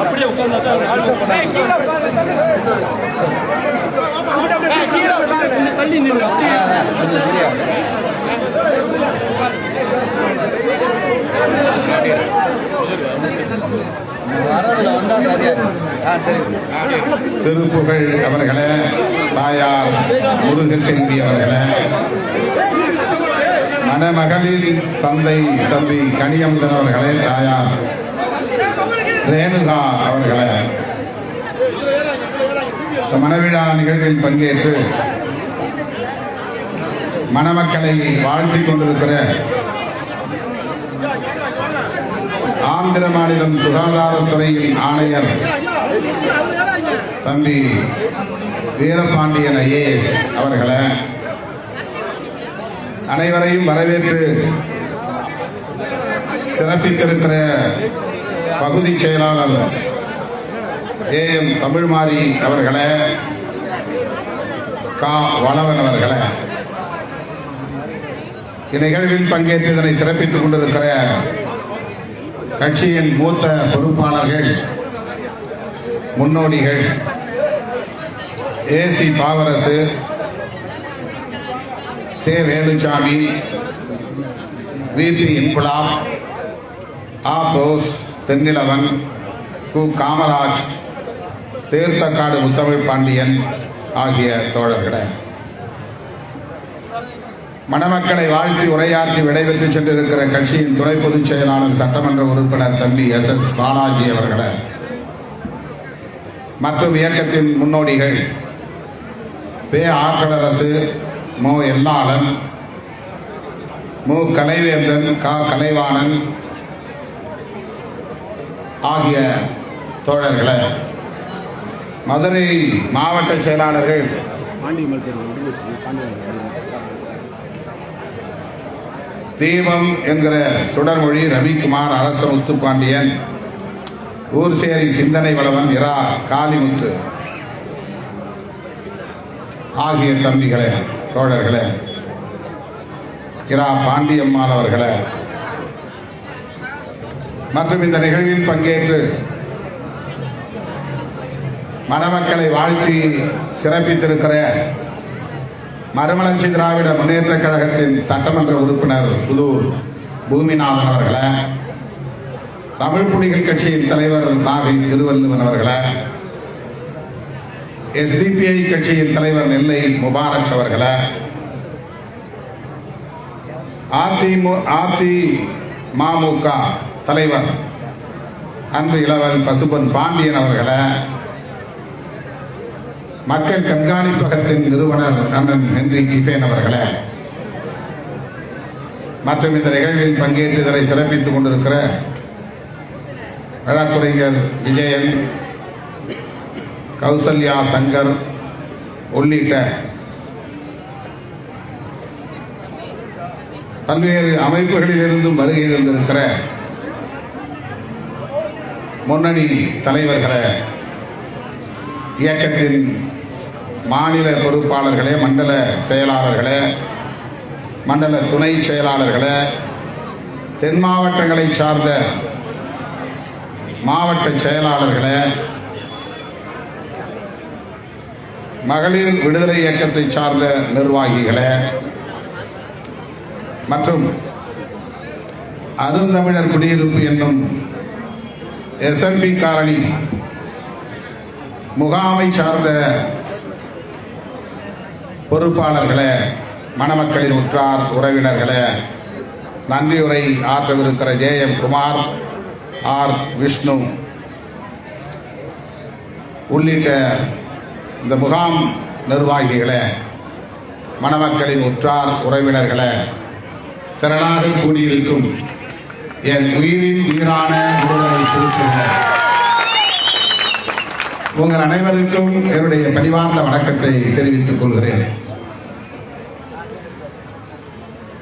அப்படியே கொஞ்சம் தள்ளி அப்படியே திருப்புகழ் அவர்களே தாயார் முருகசெல்வி அவர்களே. மணமகளின் தந்தை தம்பி கனியமுதன் அவர்களே தாயார் ரேணுகா அவர்களே. மணவிழா நிகழ்வில் பங்கேற்று மணமக்களை வாழ்த்திக் கொண்டிருக்கிற ஆந்திர மாநிலம் சுகாதாரத்துறையின் ஆணையர் தம்பி வீரபாண்டியன் ஐஏஎஸ் அவர்களை அனைவரையும் வரவேற்று சிறப்பித்திருக்கிற பகுதி செயலாளர் ஏ எம் தமிழ்மாரி அவர்களை கா. வளவன் அவர்களை இந்நிகழ்வில் பங்கேற்று இதனை சிறப்பித்துக் கொண்டிருக்கிற கட்சியின் மூத்த பொறுப்பாளர்கள் முன்னோடிகள் ஏசி பாவரசு சே வேலுசாமி வி பி இன்குலாப் ஆ போஸ் தென்னிலவன் கு. காமராஜ் தேர்த்தக்காடு முத்தமிழ் பாண்டியன் ஆகிய தோழர்களை. மணமக்களை வாழ்த்தி உரையாற்றி விடைபெற்று சென்றிருக்கிற கட்சியின் துணை பொதுச் செயலாளர் சட்டமன்ற உறுப்பினர் தம்பி எஸ். எஸ். பாலாஜி அவர்களை. மற்றும் இயக்கத்தின் முன்னோடிகள் பே ஆக்கலரசு மு. எல்லாளன் மு. கலைவேந்தன் கா. கலைவாணன் ஆகிய தோழர்களை. மதுரை மாவட்ட செயலாளர்கள் தீபம் என்கிற சுடர்மொழி ரவிக்குமார் அரச முத்துப்பாண்டியன் ஊர்சேரி சிந்தனை வளவன் இரா காளிமுத்து. ஆகிய தம்பிகளே தோழர்களே இரா பாண்டியம்மாள் அவர்களே. மற்றும் இந்த நிகழ்வில் பங்கேற்று மணமக்களை வாழ்த்தி சிறப்பித்திருக்கிற மறுமலர்ச்சி திராவிட முன்னேற்ற கழகத்தின் சட்டமன்ற உறுப்பினர் புதூர் பூமிநாதன் அவர்களை தமிழ் புலிகள் கட்சியின் தலைவர் நாகை திருவள்ளுவன் அவர்களை எஸ்டிபிஐ கட்சியின் தலைவர் நெல்லை முபாரக் அவர்களை அதிமு அதி மமுக தலைவர் அன்பு இளவல் பசுபன் பாண்டியன் அவர்களை மக்கள் கண்காணிப்பகத்தின் நிறுவனர் அண்ணன் ஹென்றி டிஃபேன் அவர்களே. மற்றும் இந்த நிகழ்வில் பங்கேற்று இதனை சிறப்பித்துக் கொண்டிருக்கிற வழக்குரைஞர் விஜயன் கௌசல்யா சங்கர் உள்ளிட்ட பல்வேறு அமைப்புகளிலிருந்தும் வருகை தந்திருக்கிற முன்னணி தலைவர்களை இயக்கத்தின் மாநில பொறுப்பாளர்களே மண்டல செயலாளர்களே மண்டல துணை செயலாளர்களே தென் மாவட்டங்களை சார்ந்த மாவட்ட செயலாளர்களே மகளிர் விடுதலை இயக்கத்தை சார்ந்த நிர்வாகிகளே மற்றும் அருந்தமிழர் குடியிருப்பு என்னும் எஸ்என்பி காரணி முகாமை சார்ந்த பொறுப்பாளர்களே மணமக்களின் உற்றார் உறவினர்களே நன்றியுரை ஆற்றவிருக்கிற J M Kumar R Vishnu. உள்ளிட்ட இந்த முகாம் நிர்வாகிகளே மணமக்களின் உற்றார் உறவினர்களே திரளாக கூடியிருக்கும் என் உயிரின் உயிரான விடுதலை சிறுத்தைகளே உங்கள் அனைவருக்கும் என்னுடைய பணிவார்ந்த வணக்கத்தை தெரிவித்துக் கொள்கிறேன்.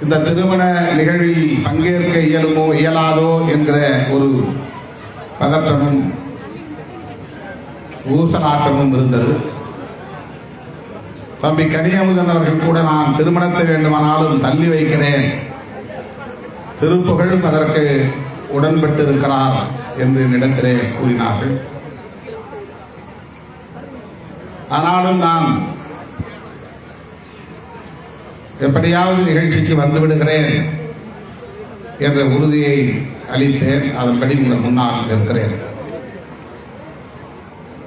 இந்த திருமண நிகழ்வில் பங்கேற்க இயலுமோ இயலாதோ என்கிற ஒரு பதற்றமும் ஊசலாட்டமும் இருந்தது. தம்பி கனியமுதன் அவர்கள் கூட நான் திருமணத்தை வேண்டுமானாலும் தள்ளி வைக்கிறேன். திருப்புகழும் அதற்கு உடன்பட்டு இருக்கிறார் என்று என்னிடத்திலே கூறினார்கள். ஆனாலும் நான் எப்படியாவது நிகழ்ச்சிக்கு வந்து விடுகிறேன் என்ற உறுதியை அளித்தேன். அதன்படி உங்கள் முன்னால் இருக்கிறேன்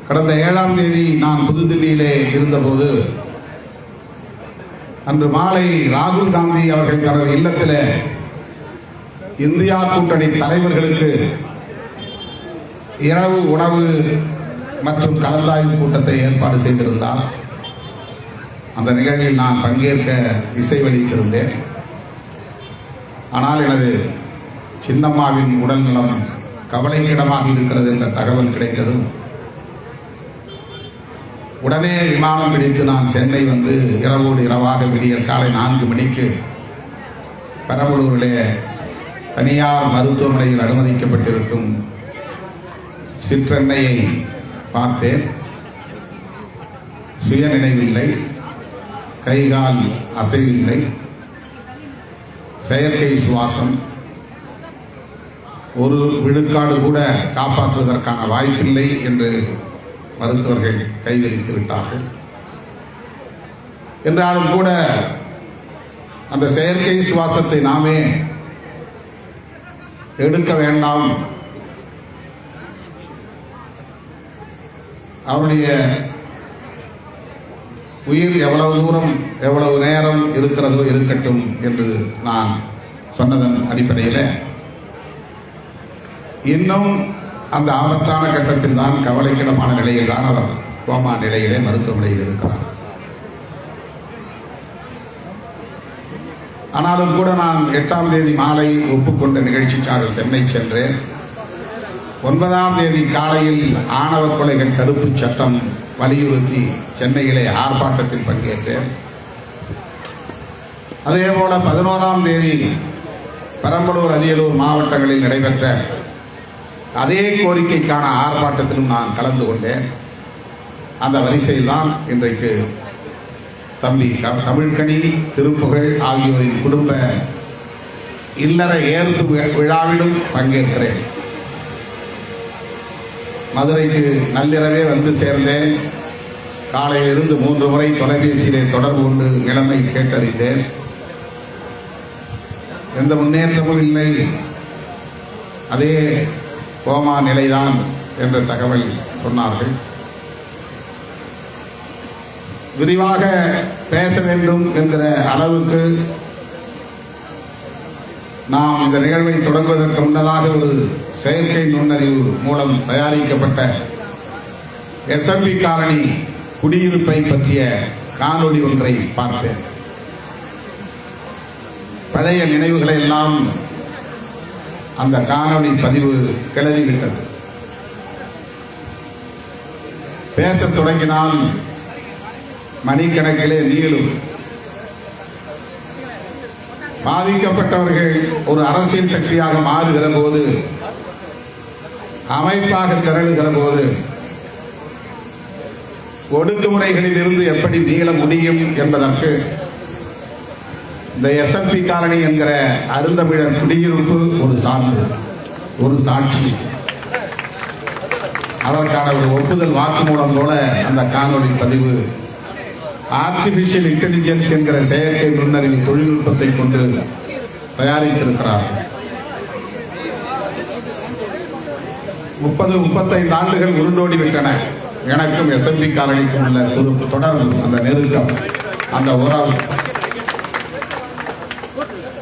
கடந்த ஏழாம் தேதி நான் புதுதில்லியிலே இருந்தபோது அன்று மாலை ராகுல் காந்தி அவர்கள் தனது இல்லத்தில் இந்தியா கூட்டணி தலைவர்களுக்கு இரவு உணவு மற்றும் கலந்தாய்வு கூட்டத்தை ஏற்பாடு செய்திருந்தார். அந்த நிகழ்வில் நான் பங்கேற்க இசைவளித்திருந்தேன் ஆனால் எனது சின்னம்மாவின் உடல்நலம் கவலைக்கிடமாக இருக்கிறது என்ற தகவல் கிடைத்ததும் உடனே விமானம் பிடித்து நான் சென்னை வந்து இரவோடு இரவாக விடியற் காலை நான்கு மணிக்கு பெரம்பலூரிலே தனியார் மருத்துவமனையில் அனுமதிக்கப்பட்டிருக்கும் சிற்றெண்ணையை பார்த்தேன். சுய நினைவில்லை கைகால் அசைவில்லை. செயற்கை சுவாசம். ஒரு விழுக்காடு கூட காப்பாற்றுவதற்கான வாய்ப்பில்லை என்று மருத்துவர்கள் கைவிரித்து விட்டார்கள். என்றாலும் கூட அந்த செயற்கை சுவாசத்தை நாமே எடுக்க வேண்டாம். அவனுடைய உயிர் எவ்வளவு தூரம் எவ்வளவு நேரம் இருக்கிறதோ இருக்கட்டும் என்று நான் சொன்னதன் அடிப்படையில் இன்னும் அந்த ஆபத்தான கட்டத்தில் தான் கவலைக்கிடமான நிலையில் தான் அவர் கோமா நிலையிலே மருத்துவமனையில் இருக்கிறார். ஆனாலும் கூட நான் எட்டாம் தேதி மாலை ஒப்புக்கொண்ட நிகழ்ச்சிக்காக சென்னை சென்றேன். ஒன்பதாம் தேதி காலையில் ஆணவ கொலைகள் தடுப்பு சட்டம் வலியுறுத்தி சென்னையிலே ஆர்ப்பாட்டத்தில் பங்கேற்றேன் அதே போல பதினோராம் தேதி பெரம்பலூர் அரியலூர் மாவட்டங்களில் நடைபெற்ற அதே கோரிக்கைக்கான ஆர்ப்பாட்டத்திலும் நான் கலந்து கொண்டேன். அந்த வரிசையில் தான் இன்றைக்கு தம்பி தமிழ்கனி திருப்புகழ் ஆகியோரின் குடும்ப இல்லற ஏற்பு விழாவிலும் பங்கேற்கிறேன். மதுரைக்கு நள்ளிரவே வந்து சேர்ந்தேன். காலையிலிருந்து மூன்று முறை தொலைபேசியிலே தொடர்பு கொண்டு நிலைமை கேட்டறிந்தேன். எந்த முன்னேற்றமும் இல்லை. அதே கோமா நிலைதான் என்ற தகவல் சொன்னார்கள். விரிவாக பேச வேண்டும் என்கிற அளவுக்கு நாம் இந்த நிகழ்வை தொடங்குவதற்கு முன்னதாக ஒரு செயற்கை நுண்ணறிவு மூலம் தயாரிக்கப்பட்ட எஸ்எம்பி காரணி குடியிருப்பை பற்றிய காணொளி ஒன்றை பார்த்தேன். பழைய நினைவுகளை எல்லாம் அந்த காணொளி பதிவு கிளறிவிட்டது. பேசத் தொடங்கினால் மணிக்கணக்கிலே நீளும். பாதிக்கப்பட்டவர்கள் ஒரு அரசியல் சக்தியாக மாறுகிற போது அமைப்பாக திரளுகிற போது ஒடுக்குமுறைகளில் இருந்து எப்படி மீள முடியும் என்பதற்கு இந்த எஸ்எம்பி காலனி என்கிற அருந்தமிழர் குடியிருப்பு ஒரு சான்று ஒரு சாட்சி. அதற்கான ஒரு ஒப்புதல் வாக்குமூலம் போல அந்த காணொலி பதிவு ஆர்டிபிஷியல் இன்டெலிஜென்ஸ் என்கிற செயற்கை நுண்ணறிவு தொழில்நுட்பத்தை கொண்டு தயாரித்திருக்கிறார்கள். முப்பது முப்பத்தைந்து ஆண்டுகள் உருண்டோடி விட்டன. எனக்கும் எஸ்எம்பி காரணிக்கும் உள்ள தொடர்பு அந்த நெருக்கம் அந்த உறவு.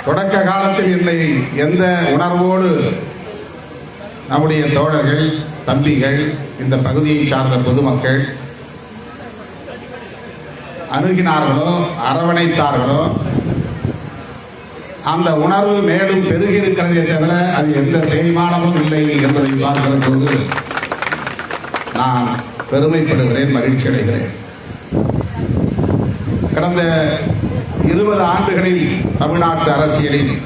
தொடக்க காலத்தில் என்னை எந்த உணர்வோடு நம்முடைய தோழர்கள் தம்பிகள் இந்த பகுதியை சார்ந்த பொதுமக்கள் அணுகினார்களோ அரவணைத்தார்களோ அந்த உணர்வு மேலும் பெருகி இருக்கிறதே தவிர அது எந்த தேய்மானமும் இல்லை என்பதை பார்க்கிற போது நான் பெருமைப்படுகிறேன் மகிழ்ச்சி அடைகிறேன். கடந்த இருபது ஆண்டுகளில் தமிழ்நாட்டு அரசியலில்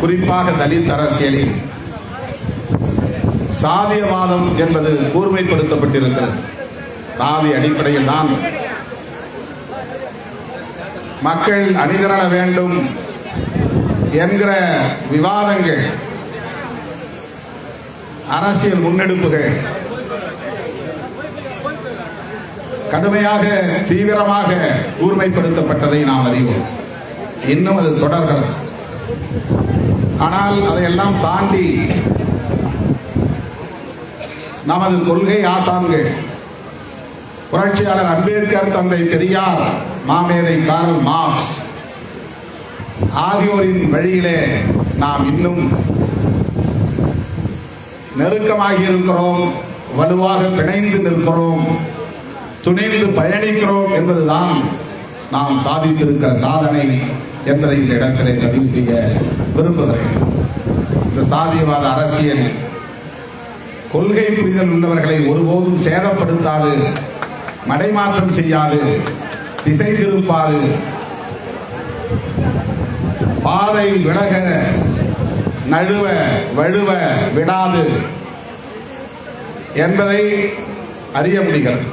குறிப்பாக தலித் அரசியலில் சாதியவாதம் என்பது கூர்மைப்படுத்தப்பட்டிருக்கிறது. சாதி அடிப்படையில் தான் மக்கள் அணிதிரள வேண்டும் என்கிற விவாதங்கள் அரசியல் முன்னெடுப்புகள் கடுமையாக தீவிரமாக கூர்மைப்படுத்தப்பட்டதை நாம் அறிவோம். இன்னும் அது தொடர்கிறது. ஆனால் அதையெல்லாம் தாண்டி நமது கொள்கை ஆசான்கள் புரட்சியாளர் அம்பேத்கர் தந்தை பெரியார் மாமேதை கார்ல் மார்க்ஸ் ஆகியோரின் வழியிலே நாம் இன்னும் நெருக்கமாகி இருக்கிறோம் வலுவாக பிணைந்து நிற்கிறோம் துணிந்து பயணிக்கிறோம் என்பதுதான் நாம் சாதித்திருக்கிற சாதனை என்பதை இந்த இடத்திலே பதிவு செய்ய விரும்புகிறேன். இந்த சாதியவாத அரசியல் கொள்கை புரிதல் உள்ளவர்களை ஒருபோதும் சேதப்படுத்தாது மடைமாற்றம் செய்யாது திசை திருப்பாது பாதை விலக நழுவ வழுவ விடாது என்பதை அறிய முடிகிறது.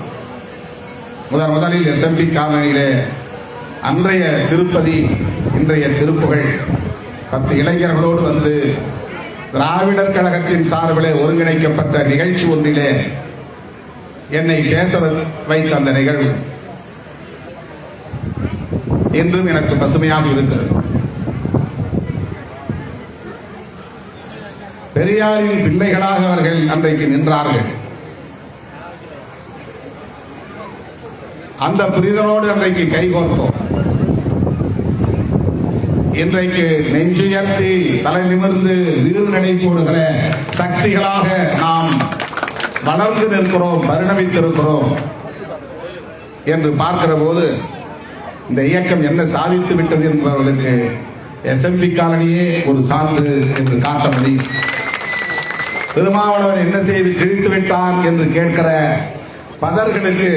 முதன் முதலில் எஸ்எம்பி காலனியிலே அன்றைய திருப்பதி இன்றைய திருப்புகள் பத்து இளைஞர்களோடு வந்து திராவிடர் கழகத்தின் சார்பிலே ஒருங்கிணைக்கப்பட்ட நிகழ்ச்சி ஒன்றிலே என்னை பேச வைத்த அந்த நிகழ்வு என்றும் எனக்கு பசுமையாக இருக்கிறது. பெரியாரின் பிள்ளைகளாக அவர்கள் அன்றைக்கு நின்றார்கள். அந்த புரிதலோடு அன்றைக்கு கைகோர்த்தோம் இன்றைக்கு நெஞ்சுயர்த்தி தலை நிமிர்ந்து வீறுநடை போடுகிற சக்திகளாக நாம் வளர்ந்து நிற்கிறோம் பரிணமித்திருக்கிறோம் என்று பார்க்கிற போது இந்த இயக்கம் என்ன சாதித்து விட்டது என்பவர்களுக்கு எஸ்எம்பி காலனியே ஒரு சான்று என்று காட்ட முடியும் திருமாவளவன் என்ன செய்து கிழித்து விட்டான் என்று கேட்கிற பதர்களுக்கு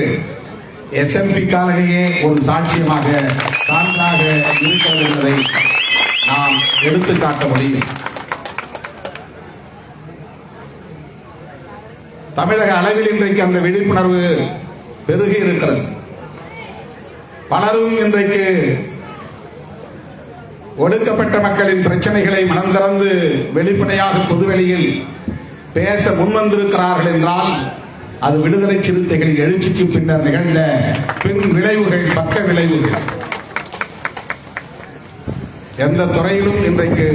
எஸ்எம்பி காலனியே ஒரு சாட்சியமாக சான்றாக இருக்கிறது என்பதை நாம் எடுத்து காட்ட முடியும். தமிழக அளவில் இன்றைக்கு அந்த விழிப்புணர்வு பெருகி இருக்கிறது. பலரும் இன்றைக்கு ஒடுக்கப்பட்ட மக்களின் பிரச்சனைகளை மனம் திறந்து வெளிப்படையாக பொதுவெளியில் பேச முன்வந்திருக்கிறார்கள் என்றால் அது விடுதலை சிறுத்தைகளின் எழுச்சிக்கு பின்னர் நிகழ்ந்த பின் விளைவுகள் பக்க விளைவுகள். எந்த துறையிலும் இன்றைக்கு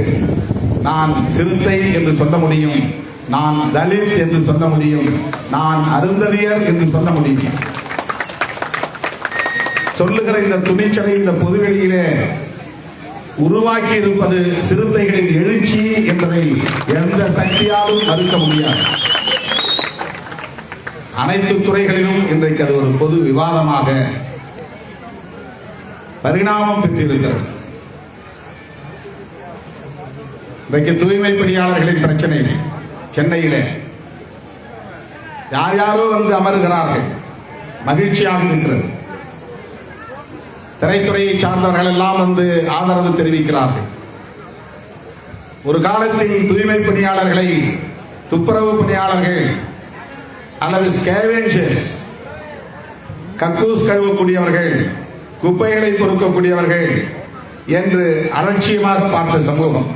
நான் சிறுத்தை என்று சொல்ல முடியும் நான் தலித் என்று சொல்ல முடியும் நான் அருந்ததியர் என்று சொல்ல முடியும். சொல்லுகிற இந்த துணிச்சலை இந்த பொதுவெளியிலே உருவாக்கி இருப்பது சிறுத்தைகளின் எழுச்சி என்பதை எந்த சக்தியாலும் மறுக்க முடியாது. அனைத்து துறைகளிலும் இன்றைக்கு அது ஒரு பொது விவாதமாக பரிணாமம் பெற்றிருக்கிறது. இன்றைக்கு தூய்மை பணியாளர்களின் பிரச்சனை சென்னையிலே. யார் யாரோ வந்து அமருகிறார்கள். மகிழ்ச்சியாக இருக்கிறது. திரைத்துறையை சார்ந்தவர்கள் எல்லாம் வந்து ஆதரவு தெரிவிக்கிறார்கள். ஒரு காலத்தில் தூய்மை பணியாளர்களை துப்புரவு பணியாளர்கள் அல்லது ஸ்கேவேஞ்சர்ஸ் கக்கூஸ் கழுவக்கூடியவர்கள் குப்பைகளை பொறுக்கக்கூடியவர்கள் என்று அலட்சியமாக பார்த்த சமூகம்.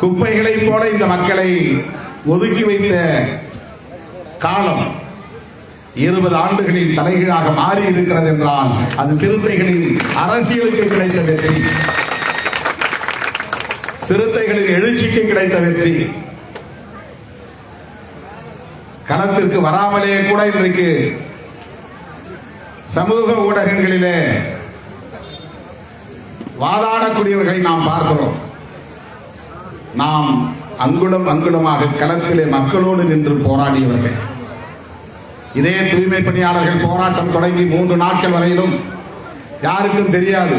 குப்பைகளைப் போல இந்த மக்களை ஒதுக்கி வைத்த காலம் இருபது ஆண்டுகளில் தலைகீழாக மாறி இருக்கிறது என்றால் அது சிறுத்தைகளின் அரசியலுக்கு கிடைத்த வெற்றி. சிறுத்தைகளின் எழுச்சிக்கு கிடைத்த வெற்றி. களத்திற்கு வராமலே கூட இன்றைக்கு சமூக ஊடகங்களிலே வாதாடக்கூடியவர்களை நாம் பார்க்கிறோம். நாம் அங்குலம் அங்குலமாக களத்திலே மக்களோடு நின்று போராடியவர்கள். இதே தூய்மை பணியாளர்கள் போராட்டம் தொடங்கி மூன்று நாட்கள் வரையிலும் யாருக்கும் தெரியாது.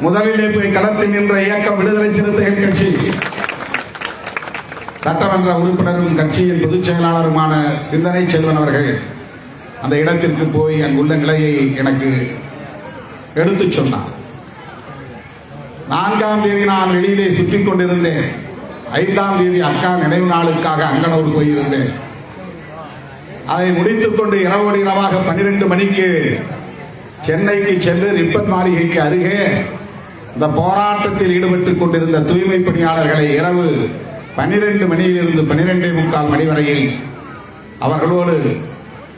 முதலிலே போய் களத்தில் நின்ற இயக்கம் விடுதலை சிறுத்தைகள் கட்சி. சட்டமன்ற உறுப்பினரும் கட்சியின் பொதுச் செயலாளருமான சிந்தனை செல்வன் அவர்கள் அந்த இடத்திற்கு போய் அங்குள்ள நிலையை எனக்கு எடுத்துச் சொன்னார். நான்காம் தேதி நான் வெளியிலே சுற்றி கொண்டிருந்தேன். ஐந்தாம் தேதி அக்கா நினைவு நாளுக்காக அங்கனூர் போயிருந்தேன். அதை முடித்துக் கொண்டு இரவோடு இரவாக பன்னிரண்டு மணிக்கு சென்னைக்கு சென்று ரிப்பன் மாளிகைக்கு அருகே இந்த போராட்டத்தில் ஈடுபட்டுக் கொண்டிருந்த தூய்மை பணியாளர்களை இரவு பன்னிரண்டு மணியிலிருந்து பன்னிரெண்டே முக்கால் மணி வரையில் அவர்களோடு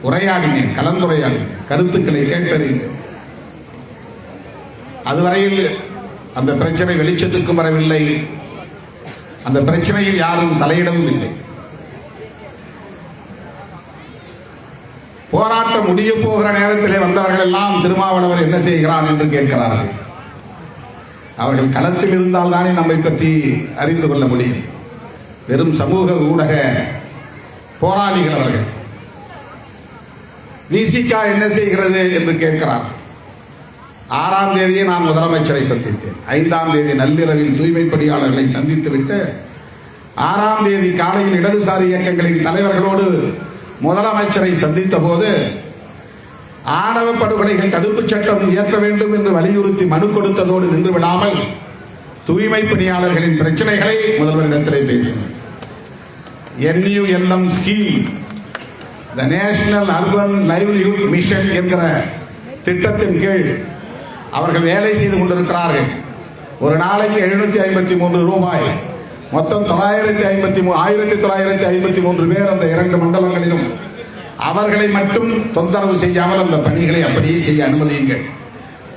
உரையாடினேன் கலந்துரையாடினேன் கருத்துக்களை கேட்டறிந்தேன். அதுவரையில் அந்த பிரச்சனை வெளிச்சத்துக்கும் வரவில்லை. அந்த பிரச்சனையில் யாரும் தலையிடவும் இல்லை. போராட்டம் முடிய போகிற நேரத்திலே வந்தவர்கள் எல்லாம் திருமாவளவர் என்ன செய்கிறார் என்று கேட்கிறார்கள். அவர்கள் களத்தில் இருந்தால் தானே நம்மை பற்றி அறிந்து கொள்ள முடியும். வெறும் சமூக ஊடக போராளிகள் அவர்கள். விசிகா என்ன செய்கிறது என்று கேட்கிறார். ஆறாம் தேதியை நான் முதலமைச்சரை சந்தித்தேன். ஐந்தாம் தேதி நள்ளிரவில் தூய்மை பணியாளர்களை சந்தித்துவிட்டு ஆறாம் தேதி காலையில் இடதுசாரி இயக்கங்களின் தலைவர்களோடு முதலமைச்சரை சந்தித்த போது ஆணவ படுகொலைகள் தடுப்புச் சட்டம் இயற்ற வேண்டும் என்று வலியுறுத்தி மனு கொடுத்ததோடு நின்று விடாமல் தூய்மை பணியாளர்களின் பிரச்சனைகளை முதல்வரிடத்திலே பேசினார். NULM scheme the national urban livelihood mission என்கிற திட்டத்தின் கீழ் அவர்கள் வேலை செய்து கொண்டிருக்கிறார்கள். ஒரு நாளைக்கு எழுநூத்தி ஐம்பத்தி மூன்று ரூபாய் மொத்தம் தொள்ளாயிரத்தி ஐம்பத்தி மூ ஆயிரத்தி தொள்ளாயிரத்தி ஐம்பத்தி மூன்று பேர் அந்த இரண்டு மண்டலங்களிலும். அவர்களை மட்டும் தொந்தரவு செய்யாமல் அந்த பணிகளை அப்படியே செய்ய அனுமதியுங்கள்.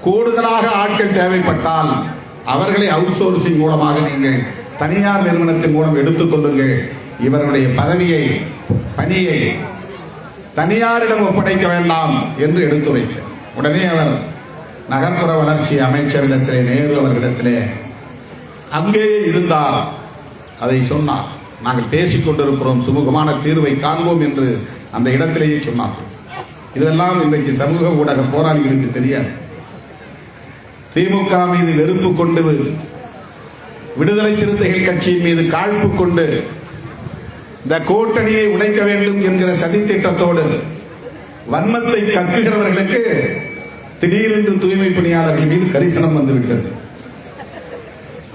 கூடுதலாக ஆட்கள் தேவைப்பட்டால் அவர்களை அவுட் சோர்சிங் மூலமாக நீங்கள் தனியார் நிறுவனத்தின் மூலம் எடுத்துக்கொள்ளுங்கள் இவர்களுடைய பதவியை பணியை தனியாரிடம் ஒப்படைக்க வேண்டாம் என்று எடுத்துரைத்தார் உடனே அவர் நகர்ப்புற வளர்ச்சி அமைச்சரிடத்திலே நேரு அவர்களிடத்திலே அங்கேயே இருந்தார். அதை சொன்னார். நாங்கள் பேசிக் கொண்டிருக்கிறோம். சுமூகமான தீர்வை காண்போம் என்று அந்த இடத்திலேயே சொன்னார். இதெல்லாம் இன்றைக்கு சமூக ஊடக போராளிகளுக்கு தெரியாது. திமுக மீது வெறுப்பு கொண்டு விடுதலை சிறுத்தைகள் கட்சியின் மீது காழ்ப்பு கொண்டு இந்த கூட்டணியை உடைக்க வேண்டும் என்கிற சதித்திட்டத்தோடு வன்மத்தை கக்குகிறவர்களுக்கு திடீரென்று தூய்மை பணியாளர்கள் மீது கரிசனம் வந்துவிட்டது.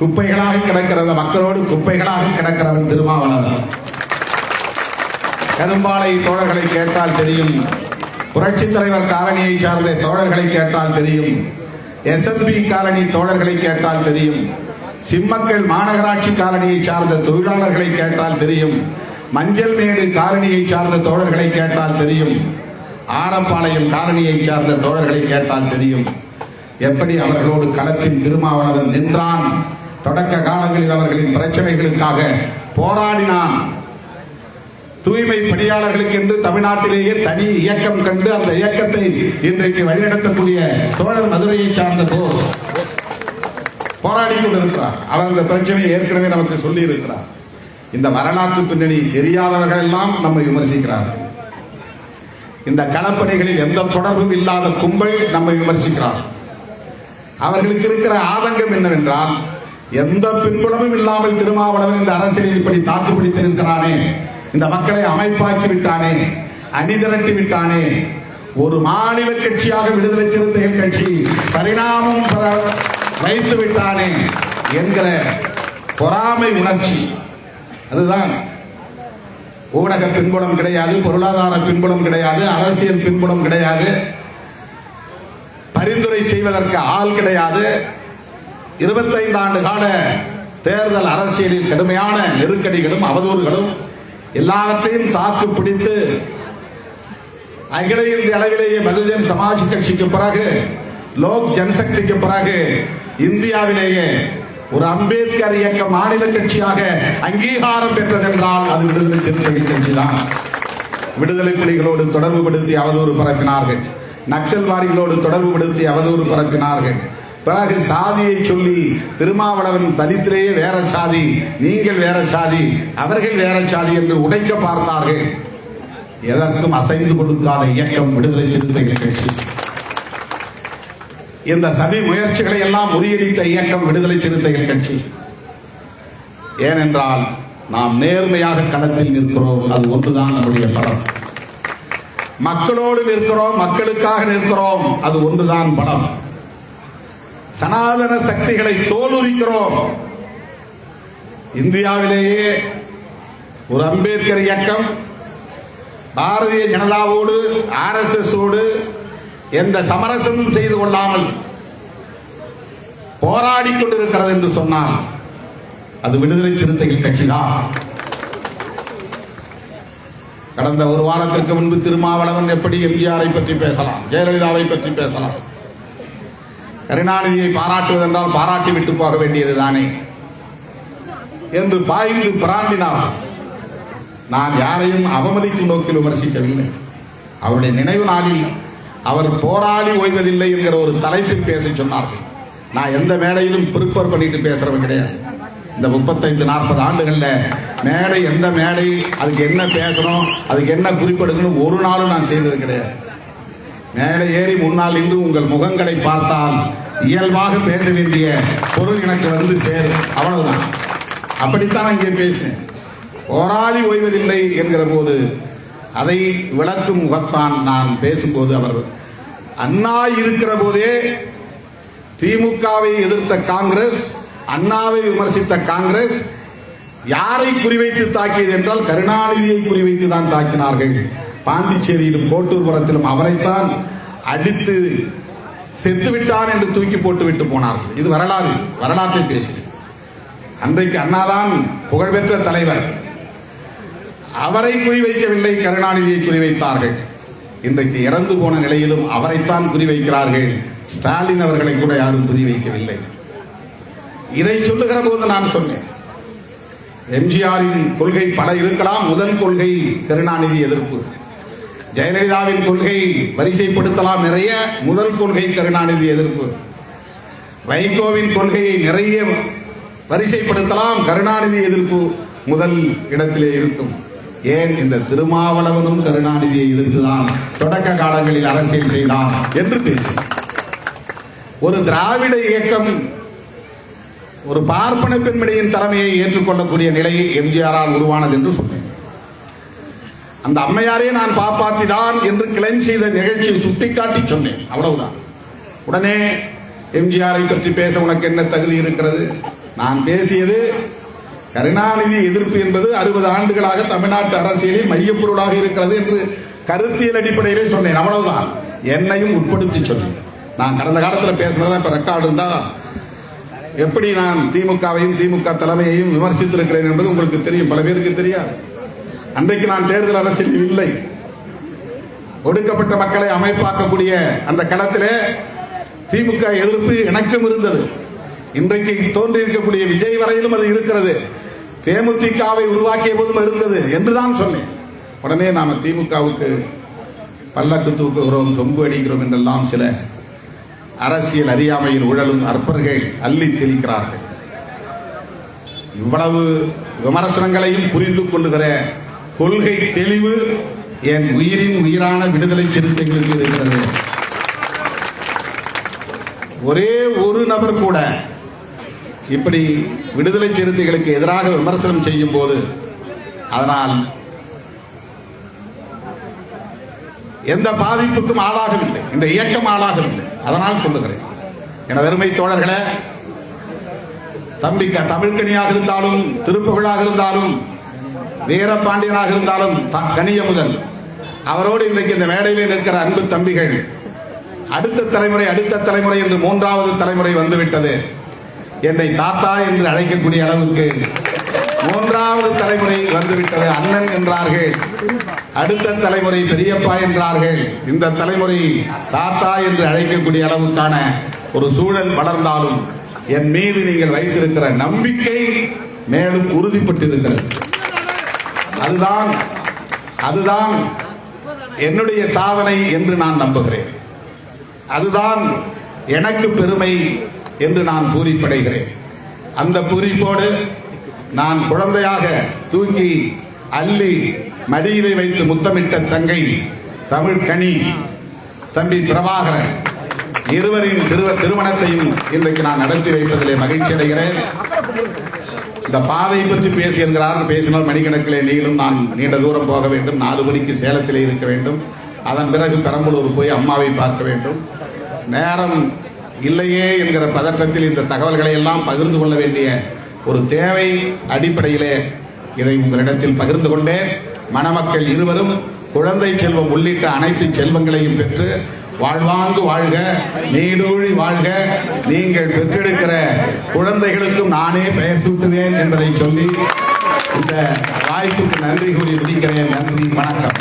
குப்பைகளாக கிடக்கிறத மக்களோடு குப்பைகளாக கிடக்கிறவன் திருமாவளவன். கரும்பாலை தோழர்களை கேட்டால் தெரியும். புரட்சி தலைவர் காலனியை சார்ந்த தோழர்களை கேட்டால் தெரியும். எஸ்எஸ்பி காலனி தோழர்களை கேட்டால் தெரியும். சிம்மக்கள் மாநகராட்சி காலனியை சார்ந்த தொழிலாளர்களை கேட்டால் தெரியும். மஞ்சள் மேடு காலனியை சார்ந்த தோழர்களை கேட்டால் தெரியும். ஆரப்பாளையம் காலனியை சார்ந்த தோழர்களை கேட்டால் தெரியும். எப்படி அவர்களோடு களத்தில் திருமாவளவன் நின்றான்? தொடக்க காலங்களில் அவர்களின் பிரச்சனைகளுக்காக போராடினான். தூய்மை பணியாளர்களுக்கு என்று தமிழ்நாட்டிலேயே தனி இயக்கம் கண்டு அந்த இயக்கத்தை இன்றைக்கு வழிநடத்தக்கூடிய தோழர் மதுரையை சார்ந்த போஸ் போராடி கொண்டிருக்கிறார். அவர் அந்த பிரச்சனையை ஏற்கனவே நமக்கு சொல்லி இருக்கிறார் இந்த வரலாற்று பின்னணி தெரியாதவர்கள் எல்லாம் நம்மை விமர்சிக்கிறார்கள். இந்த களப்பணிகளில் எந்த தொடர்பும் இல்லாத கும்பல் நம்மை விமர்சிக்கிறார். அவர்களுக்கு இருக்கிற ஆதங்கம் என்னவென்றால் எந்த பின்புலமும் இல்லாமல் திருமாவளவன் இந்த அரசியலில் இப்படி தாக்கு பிடித்திருக்கிறானே இந்த மக்களை அமைப்பாக்கி விட்டானே? அணிதிரட்டி விட்டானே? ஒரு மாநில கட்சியாக விடுதலை சிறுத்தைகள் கட்சி பரிணாமம் வைத்து விட்டானே என்கிற பொறாமை உணர்ச்சி. அதுதான் ஊடக பின்புலம் கிடையாது பொருளாதார பின்புலம் கிடையாது அரசியல் பின்புலம் கிடையாது. பரிந்துரை செய்வதற்கு ஆள் கிடையாது. இருபத்தைந்து ஆண்டு கால தேர்தல் அரசியலில் கடுமையான நெருக்கடிகளும் அவதூறுகளும் எல்லாவற்றையும் தாக்கு பிடித்து அகில இந்திய அளவிலேயே பகுஜன் சமாஜ் கட்சிக்கு பிறகு லோக் ஜனசக்திக்கு பிறகு இந்தியாவிலேயே ஒரு அம்பேத்கர் இயக்க மாநில கட்சியாக அங்கீகாரம் பெற்றதென்றால் அது விடுதலை சிறுத்தைகள் கட்சி தான் விடுதலை புலிகளோடு தொடர்பு படுத்தி அவதூறு பரப்பினார்கள். நக்சல்வாதிகளோடு தொடர்பு படுத்தி அவதூறு பரப்பினார்கள். பிறகு சாதியை சொல்லி திருமாவளவன் தலித்திலேயே வேற சாதி நீங்கள் வேற சாதி அவர்கள் வேற சாதி என்று உடைக்க பார்த்தார்கள். எதற்கும் அசைந்து கொடுக்காத இயக்கம் விடுதலை சிறுத்தைகள் கட்சி. இந்த சதி முயற்சிகளை எல்லாம் முறியடித்த இயக்கம் விடுதலை சிறுத்தைகள் கட்சி. ஏனென்றால் நாம் நேர்மையாக களத்தில் நிற்கிறோம் அது ஒன்றுதான் நம்முடைய படம் மக்களோடு நிற்கிறோம் மக்களுக்காக நிற்கிறோம் அது ஒன்றுதான் படம் சனாதன சக்திகளை தோலுரிக்கிறோம். இந்தியாவிலேயே ஒரு அம்பேத்கர் இயக்கம் பாரதிய ஜனதாவோடு ஆர் எஸ் எஸ் எந்த சமரசமும் செய்து கொள்ளாமல் போராடி கொண்டிருக்கிறது என்று சொன்னால் அது விடுதலை சிறுத்தைகள் கட்சிதான். கடந்த ஒரு வாரத்திற்கு முன்பு திருமாவளவன் எப்படி எம்ஜிஆரை பற்றி பேசலாம் ஜெயலலிதாவை பற்றி பேசலாம். கருணாநிதியை பாராட்டுவதென்றால் பாராட்டி விட்டு போக வேண்டியதுதானே என்று பாய்ந்து பிராந்தினார். நான் யாரையும் அவமதிக்கும் நோக்கில் விமர்சிக்கவில்லை. அவருடைய நினைவு நாளில் அவர் போராடி ஓய்வதில்லை என்கிற ஒரு தலைப்பில் பேச சொன்னார்கள். நான் எந்த மேடையிலும் ப்ரிப்பேர் பண்ணிட்டு பேசுறவன் கிடையாது. இந்த முப்பத்தைந்து நாற்பது ஆண்டுகள்ல மேடை எந்த மேடை அதுக்கு என்ன பேசணும் அதுக்கு என்ன குறிப்பெடுக்கணும் ஒரு நாளும் நான் செய்தது கிடையாது. மேலே ஏறி முன்னால் நின்று உங்கள் முகங்களை பார்த்தால் இயல்பாக பேச வேண்டிய பொருள் எனக்கு வந்து சேரும். அவ்வளவுதான். அப்படித்தான் அங்கே பேசினேன். போராளி ஓய்வதில்லை என்கிற போது அதை விளக்கும் முகத்தான் நான் பேசும்போது அவர் அண்ணா இருக்கிற போதே திமுகவை எதிர்த்த காங்கிரஸ் அண்ணாவை விமர்சித்த காங்கிரஸ் யாரை குறிவைத்து தாக்கியது என்றால் கருணாநிதியை குறிவைத்து தான் தாக்கினார்கள். பாண்டிச்சேரியிலும் கோட்டூர்புரத்திலும் அவரைத்தான் அடித்து செத்து விட்டான் என்று தூக்கி போட்டு விட்டு போனார்கள். இது வரலாறு வரலாற்றை பேசி அன்றைக்கு அண்ணாதான் புகழ்பெற்ற தலைவர். அவரை குறிவைக்கவில்லை கருணாநிதியை குறிவைத்தார்கள். இன்றைக்கு இறந்து போன நிலையிலும் அவரைத்தான் குறிவைக்கிறார்கள். ஸ்டாலின் அவர்களை கூட யாரும் குறிவைக்கவில்லை. இதை சொல்லுகிற போது நான் சொன்னேன் எம்ஜிஆரின் கொள்கை பல இருக்கலாம் முதல் கொள்கை கருணாநிதி எதிர்ப்பு. ஜெயலலிதாவின் கொள்கை வரிசைப்படுத்தலாம் நிறைய. முதல் கொள்கை கருணாநிதி எதிர்ப்பு. வைகோவின் கொள்கையை நிறைய வரிசைப்படுத்தலாம் கருணாநிதி எதிர்ப்பு முதல் இடத்திலே இருக்கும். ஏன் இந்த திருமாவளவனும் கருணாநிதியை எதிர்த்துதான் தொடக்க காலங்களில் அரசியல் செய்தான் என்று பேசு ஒரு திராவிட இயக்கம் ஒரு பார்ப்பன பெண்மணியின் தலைமையை ஏற்றுக்கொள்ளக்கூடிய நிலையை எம்ஜிஆரால் உருவானது என்று சொன்னேன் அந்த அம்மையாரே நான் பாப்பாத்திதான் என்று கிளைம் செய்த நிகழ்ச்சியை சுட்டிக்காட்டி சொன்னேன். அவ்வளவுதான். உடனே எம்ஜிஆரை பற்றி பேச உனக்கு என்ன தகுதி இருக்கிறது? நான் பேசியது கருணாநிதி எதிர்ப்பு என்பது அறுபது ஆண்டுகளாக தமிழ்நாட்டு அரசியலில் மையப்பொருளாக இருக்கிறது என்று கருத்தியல் அடிப்படையிலே சொன்னேன். அவ்வளவுதான். என்னையும் உட்படுத்தி சொன்னேன். நான் கடந்த காலத்தில் பேசுனதெல்லாம் இப்ப ரெக்கார்டு இருந்தா எப்படி நான் திமுகவையும் திமுக தலைமையையும் விமர்சித்திருக்கிறேன் என்பது உங்களுக்கு தெரியும். பல பேருக்கு தெரியாது. அன்றைக்கு நான் தேர்தல் அரசியல் இல்லை. ஒடுக்கப்பட்ட மக்களை அமைப்பாக்கக்கூடிய அந்த களத்திலே திமுக எதிர்ப்பு எனக்கும் இருந்தது. இன்றைக்கு தோன்றியிருக்கக்கூடிய விஜய் வரையிலும் அது இருக்கிறது. தேமுதிகவை உருவாக்கிய போதும் இருந்தது என்றுதான் சொன்னேன். உடனே நாம திமுகவுக்கு பல்லக்கு தூக்குகிறோம் சொம்பு அடிக்கிறோம் என்றெல்லாம் சில அரசியல் அறியாமையில் உழலும் அற்பர்கள் அள்ளி தெளிக்கிறார்கள். இவ்வளவு விமர்சனங்களையும் புரிந்து கொள்ளுகிற கொள்கை தெளிவு என் உயிரின் உயிரான விடுதலை சிறுத்தைகளுக்கு இருக்கிறது. ஒரே ஒரு நபர் கூட இப்படி விடுதலை சிறுத்தைகளுக்கு எதிராக விமர்சனம் செய்யும் போது அதனால் எந்த பாதிப்புக்கும் ஆளாகவில்லை. இந்த இயக்கம் ஆளாகவில்லை. அதனால் சொல்லுகிறேன். என வெறுமை தோழர்களே தம்பிக்க தமிழ்கனியாக இருந்தாலும் திருப்புகழாக இருந்தாலும் வீரபாண்டியனாக இருந்தாலும் கனிய முதல். அவரோடு இன்றைக்கு இந்த மேடையிலே நிற்கிற அன்பு தம்பிகள் அடுத்த தலைமுறை அடுத்த தலைமுறை என்று மூன்றாவது தலைமுறை வந்துவிட்டது. என்னை தாத்தா என்று அழைக்கக்கூடிய அளவுக்கு மூன்றாவது தலைமுறை வந்துவிட்டது. அண்ணன் என்றார்கள் அடுத்த தலைமுறை பெரியப்பா என்றார்கள். இந்த தலைமுறை தாத்தா என்று அழைக்கக்கூடிய அளவுக்கான ஒரு சூழல் வளர்ந்தாலும் என் மீது நீங்கள் வைத்திருக்கிற நம்பிக்கை மேலும் உறுதிப்பட்டிருக்கிறது. அதுதான் அதுதான் என்னுடைய சாதனை என்று நான் நம்புகிறேன். அதுதான் எனக்கு பெருமை என்று நான் பூரிப்படைகிறேன். அந்த பூரிப்போடு நான் குழந்தையாக தூக்கி அள்ளி மடியிலே வைத்து முத்தமிட்ட தங்கை தமிழ் கனி தம்பி பிரபாகரன் இருவரின் திருவ திருமணத்தையும் இன்றைக்கு நான் நடத்தி வைப்பதிலே மகிழ்ச்சி அடைகிறேன் இந்த பாதை பற்றி பேசியிருக்கிறார் பேசினால் மணிக்கணக்கிலே நீளும். நான் நீண்ட தூரம் போக வேண்டும். நாலு மணிக்கு சேலத்திலே இருக்க வேண்டும். அதன் பிறகு பெரம்பலூர் போய் அம்மாவை பார்க்க வேண்டும். நேரம் இல்லையே என்கிற பதற்றத்தில் இந்த தகவல்களை எல்லாம் பகிர்ந்து கொள்ள வேண்டிய ஒரு தேவை அடிப்படையிலே இதை உங்களிடத்தில் பகிர்ந்து கொண்டேன். மணமக்கள் இருவரும் குழந்தை செல்வம் உள்ளிட்ட அனைத்து செல்வங்களையும் பெற்று வாழ்வாங்கு வாழ்க நீடூழி வாழ்க நீங்கள் பெற்றெடுக்கிற குழந்தைகளுக்கும் நானே பெயர் சூட்டுவேன் என்பதை சொல்லி இந்த வாய்ப்புக்கு நன்றி கூறி விதிக்கிறேன் நன்றி வணக்கம்.